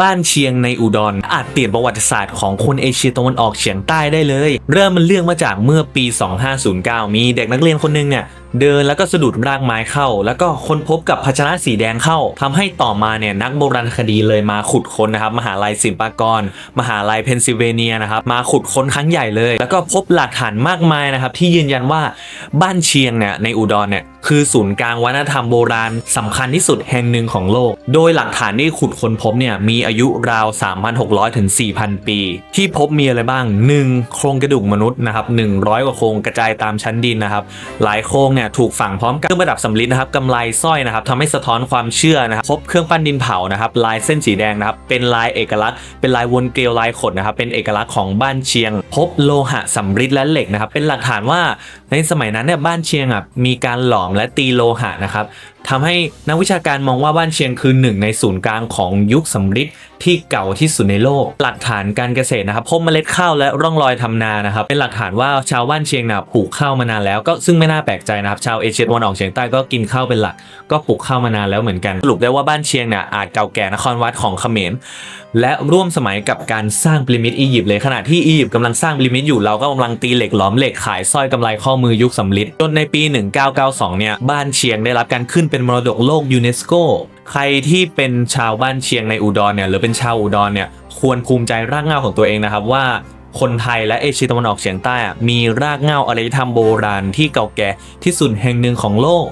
บ้านเชียงในอุดรอาจเปลี่ยนประวัติศาสตร์ของคนเอเชียตะวันออกเฉียงใต้ได้เลย เริ่มมันเรื่องมาจากเมื่อปี 2509 มีเด็กนักเรียนคนหนึงเนี่ย เดินแล้วก็สะดุดรากไม้เข้า แล้วก็ค้นพบกับภาชนะสีแดงเข้าทำให้ต่อมาเนี่ยนักโบราณคดีเลยมาขุดค้นนะครับมหาลัยศิลปากร มหาลัยเพนซิลเวเนียนะครับมาขุดค้นครั้งใหญ่เลย แล้วก็พบหลักฐานมากมายนะครับที่ยืนยันว่าบ้านเชียงเนี่ยในอุดรเนี่ยคือศูนย์กลางวัฒนธรรมโบราณสำคัญที่สุดแห่งหนึ่งของโลก โดยหลักฐานที่ขุดค้นพบเนี่ยมีอายุราว 3,600ถึง4,000 ปี ที่พบมีอะไรบ้าง 1. โครงกระดูกมนุษย์นะครับ100 กว่าโครงกระจายตามชั้นดินนะครับหลายโครงเนี่ยถูกฝังพร้อมกับเครื่องประดับสำริดนะครับกำไลสร้อยนะครับทำให้สะท้อนความเชื่อนะครับพบเครื่องปั้นดินเผานะครับลายเส้นสีแดงนะครับเป็นลายเอกลักษณ์ เป็นลายวนเกลียวลายขดนะครับเป็นเอกลักษณ์ของบ้านเชียง พบโลหะสำริดและเหล็กนะครับเป็นหลักฐานว่าในสมัยนั้นเนี่ยบ้านเชียงอะมีการหลอมและตีโลหะนะครับ ทำให้นักวิชาการมองว่าบ้านเชียงคือหนึ่งในศูนย์กลางของยุคสำริดที่เก่าที่สุดในโลก หลักฐานการเกษตรนะครับพบเมล็ดข้าวและร่องรอยทำนานะครับ เป็นหลักฐานว่าชาวบ้านเชียงนะปลูกข้าวมานานแล้ว ก็ซึ่งไม่น่าแปลกใจนะครับ ชาวเอเชียตะวันออกเฉียงใต้ก็กินข้าวเป็นหลัก ก็ปลูกข้าวมานานแล้วเหมือนกันสรุปได้ว่าบ้านเชียงเนี่ยอาจเก่าแก่นครวัดของเขมรและร่วมสมัยกับการสร้างพีระมิดอียิปต์เลยขณะที่อียิปต์กำลังสร้างพีระมิดอยู่เราก็กำลังตีเหล็กหลอมเหล็กขายสร้อยกำไรข้อมือยุคสำริดจนในปี 1992 เนี่ยบ้านเชียงได้รับการขึ้นเป็นมรดกโลกยูเนสโก ใครที่เป็นชาวบ้านเชียงในอุดรเนี่ยหรือเป็นชาวอุดรเนี่ยควรภูมิใจรากเหง้าของตัวเองนะครับว่าคนไทยและเอเชียตะวันออกเฉียงใต้อะมีรากเหง้าอารยธรรมโบราณที่เก่าแก่ที่สุดแห่งหนึ่งของโลก